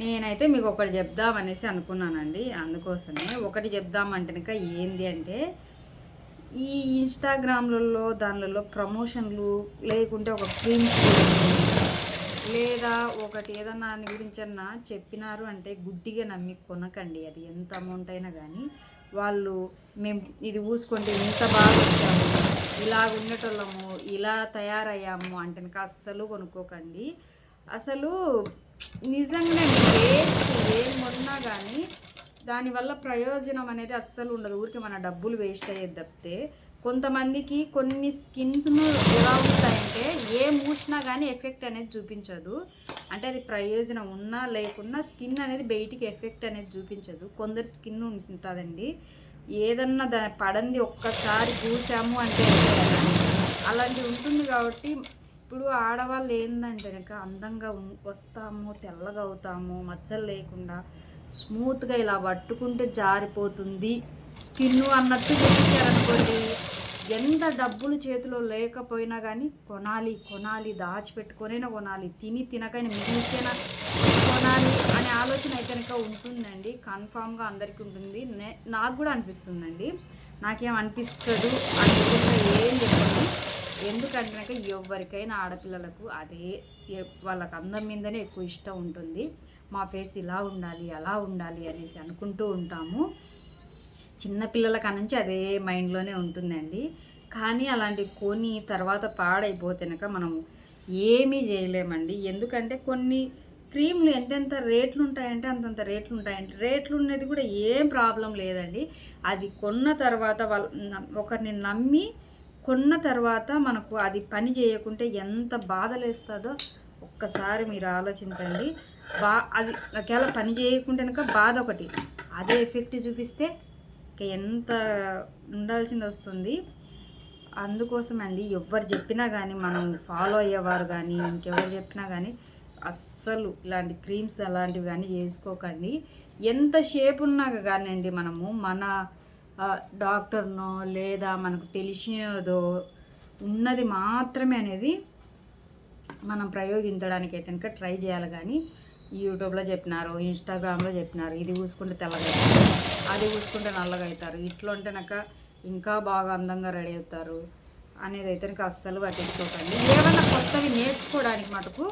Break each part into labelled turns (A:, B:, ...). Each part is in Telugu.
A: నేనైతే మీకు ఒకటి చెప్దామనేసి అనుకున్నానండి. అందుకోసమే ఒకటి చెప్దామంటే ఇంకా ఏంది అంటే ఈ ఇన్స్టాగ్రామ్లలో దానిలలో ప్రమోషన్లు లేకుంటే ఒక క్రీమ్స్ లేదా ఒకటి ఏదన్నా దాని గురించి అన్నా చెప్పినారు అంటే గుడ్డిగా నమ్మి కొనకండి. అది ఎంత అమౌంట్ అయినా కానీ వాళ్ళు మేము ఇది ఊసుకుంటే ఇంత బాగా వచ్చాము ఇలా ఉండేటోళ్ళము ఇలా తయారయ్యాము అంటే అస్సలు కొనుక్కోకండి. అసలు నిజంగానే వేస్ట్ మొన్నా కానీ దానివల్ల ప్రయోజనం అనేది అస్సలు ఉండదు. ఊరికి మన డబ్బులు వేస్ట్ అయ్యేది తప్పితే కొంతమందికి కొన్ని స్కిన్స్ ఎలా ఉంటాయంటే ఏ మూసినా కానీ ఎఫెక్ట్ అనేది చూపించదు. అంటే అది ప్రయోజనం ఉన్నా లేకున్నా స్కిన్ అనేది బయటికి ఎఫెక్ట్ అనేది చూపించదు. కొందరి స్కిన్ ఉంటుందండి. ఏదన్నా దాని పడంది ఒక్కసారి చూసాము అంటే అలాంటివి ఉంటుంది కాబట్టి ఇప్పుడు ఆడవాళ్ళు ఏంటంటే కనుక అందంగా వస్తాము తెల్లగా అవుతాము మచ్చలు లేకుండా స్మూత్గా ఇలా పట్టుకుంటే జారిపోతుంది. స్కిన్ అన్నట్టు చూపించారనుకోండి ఎంత డబ్బులు చేతిలో లేకపోయినా కానీ కొనాలి కొనాలి దాచిపెట్టుకొనైనా కొనాలి తిని తినకైనా మిగిలితేనా కొనాలి అనే ఆలోచన అయితే కనుక ఉంటుందండి. కన్ఫామ్గా అందరికీ ఉంటుంది. నే- నాకు కూడా అనిపిస్తుందండి. నాకేం అనిపించదు అనుకుంటే ఏం చెప్పండి ఎందుకంటే ఎవరికైనా ఆడపిల్లలకు అదే వాళ్ళకి అందం మీదనే ఎక్కువ ఇష్టం ఉంటుంది. మా ఫేస్ ఇలా ఉండాలి అలా ఉండాలి అనేసి అనుకుంటూ ఉంటాము. చిన్నపిల్లల నుంచి అదే మైండ్లోనే ఉంటుందండి. కానీ అలాంటి కొని తర్వాత పాడైపోతే మనం ఏమీ చేయలేమండి. ఎందుకంటే కొన్ని క్రీమ్లు ఎంతెంత రేట్లు ఉంటాయంటే అంతంత రేట్లు ఉంటాయంటే రేట్లు ఉన్నది కూడా ఏం ప్రాబ్లం లేదండి. అది కొన్న తర్వాత వాళ్ళ ఒకరిని నమ్మి కొన్న తర్వాత మనకు అది పని చేయకుంటే ఎంత బాధలేస్తుందో ఒక్కసారి మీరు ఆలోచించండి. బా అది ఒకవేళ పని చేయకుంటే కనుక బాధ ఒకటి. అదే ఎఫెక్ట్ చూపిస్తే ఇక ఎంత ఉండాల్సింది వస్తుంది. అందుకోసం అండి ఎవరు చెప్పినా కానీ మనం ఫాలో అయ్యేవారు కానీ ఇంకెవరు చెప్పినా కానీ అస్సలు ఇలాంటి క్రీమ్స్ అలాంటివి కానీ చేసుకోకండి. ఎంత షేప్ ఉన్నాక కానివ్వండి మనము మన డాక్టర్నో లేదా మనకు తెలిసినదో ఉన్నది మాత్రమే అనేది మనం ప్రయోగించడానికి అయితే కనుక ట్రై చేయాలి. కానీ యూట్యూబ్లో చెప్పినారు ఇన్స్టాగ్రామ్లో చెప్పినారు ఇది చూసుకుంటే తెల్లగా అది చూసుకుంటే నల్లగా అవుతారు ఇట్లా ఉంటేనక ఇంకా బాగా అందంగా రెడీ అవుతారు అనేది అయితే అస్సలు పట్టించుకోకండి. ఏమైనా కొత్తవి నేర్చుకోవడానికి మటుకు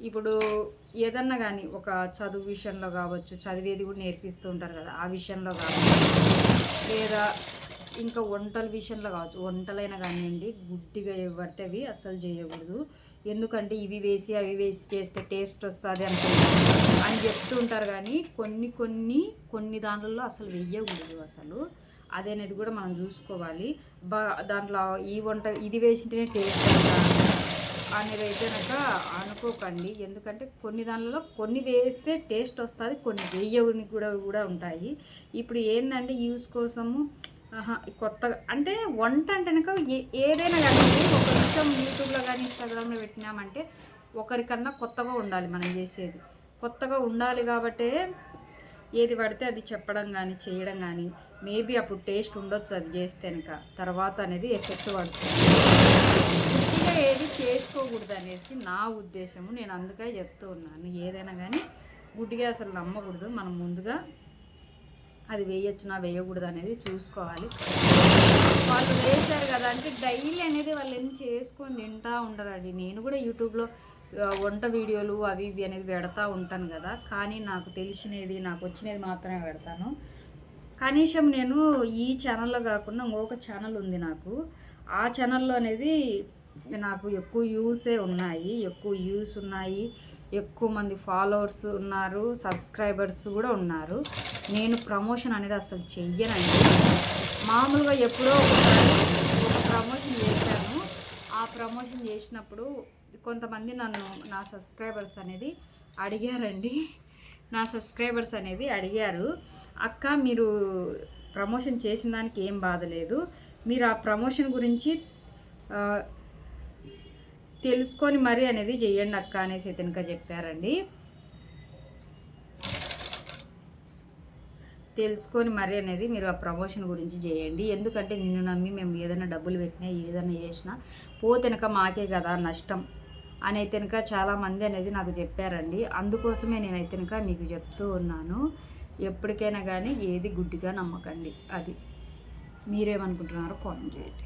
A: ఇప్పుడు ఏదన్నా కానీ ఒక చదువు విషయంలో కావచ్చు చదివేది కూడా నేర్పిస్తూ ఉంటారు కదా ఆ విషయంలో కావచ్చు. లేదా ఇంకా వంటల విషయంలో కావచ్చు వంటలైనా కానివ్వండి గుడ్డిగా పడితే అవి అస్సలు చేయకూడదు. ఎందుకంటే ఇవి వేసి అవి వేసి చేస్తే టేస్ట్ వస్తుంది అనుకుంటారు. అని చెప్తూ ఉంటారు కానీ కొన్ని కొన్ని కొన్ని దాంట్లో అసలు వెయ్యకూడదు అసలు. అదనేది కూడా మనం చూసుకోవాలి. బా దాంట్లో ఈ వంట ఇది వేసింటేనే టేస్ట్ అనేది అయితే కనుక అనుకోకండి. ఎందుకంటే కొన్ని దానిలో కొన్ని వేస్తే టేస్ట్ వస్తుంది కొన్ని వేయని కూడా కూడా ఉంటాయి. ఇప్పుడు ఏంటంటే యూస్ కోసము ఆహా, కొత్తగా అంటే వంట అంటే కనుక ఏ- ఏదైనా కానీ ఒక నిమిషం యూట్యూబ్లో కానీ ఇన్స్టాగ్రామ్లో పెట్టినామంటే ఒకరికన్నా కొత్తగా ఉండాలి మనం చేసేది. కొత్తగా ఉండాలి కాబట్టే ఏది పడితే అది చెప్పడం కానీ చేయడం కానీ మేబీ అప్పుడు టేస్ట్ ఉండొచ్చు అది చేస్తే కనుక తర్వాత అనేది ఎఫెక్ట్ పడుతుంది. ఇంకా ఏది చేసుకోకూడదు అనేసి నా ఉద్దేశము. నేను అందుకే చెప్తూ ఉన్నాను. ఏదైనా కానీ గుడ్డిగా అసలు నమ్మకూడదు. మనం ముందుగా అది వేయొచ్చునా వేయకూడదు అనేది చూసుకోవాలి. వాళ్ళు వేశారు కదా అంటే డైలీ అనేది వాళ్ళు ఏం చేసుకొని తింటా ఉండరండి. నేను కూడా యూట్యూబ్లో వంట వీడియోలు అవి ఇవి అనేది పెడతా ఉంటాను కదా. కానీ నాకు తెలిసినది నాకు వచ్చినది మాత్రమే పెడతాను. కనీసం నేను ఈ ఛానల్లో కాకుండా ఇంకొక ఛానల్ ఉంది నాకు. ఆ ఛానల్లో అనేది నాకు ఎక్కువ యూసే ఉన్నాయి ఎక్కువ యూస్ ఉన్నాయి ఎక్కువ మంది ఫాలోవర్స్ ఉన్నారు సబ్స్క్రైబర్స్ కూడా ఉన్నారు. నేను ప్రమోషన్ అనేది అసలు చెయ్యనండి. మామూలుగా ఎప్పుడో ఒక ప్రమోషన్ చేశాను. ఆ ప్రమోషన్ చేసినప్పుడు కొంతమంది నన్ను నా సబ్స్క్రైబర్స్ అనేది అడిగారండి. నా సబ్స్క్రైబర్స్ అనేది అడిగారు. అక్క మీరు ప్రమోషన్ చేసిన దానికి ఏం బాధ లేదు. మీరు ఆ ప్రమోషన్ గురించి తెలుసుకొని మరి అనేది చెయ్యండి అక్క అనేసి అయితే చెప్పారండి. తెలుసుకొని మరి అనేది మీరు ఆ ప్రమోషన్ గురించి చేయండి. ఎందుకంటే నిన్ను నమ్మి మేము ఏదైనా డబ్బులు పెట్టినా ఏదైనా చేసినా పోతెనక మాకే కదా నష్టం అని అయితే చాలామంది అనేది నాకు చెప్పారండి. అందుకోసమే నేను అయితేనక మీకు చెప్తూ ఉన్నాను. ఎప్పటికైనా కానీ ఏది గుడ్డిగా నమ్మకండి. అది మీరేమనుకుంటున్నారో కామెంట్ చేయండి.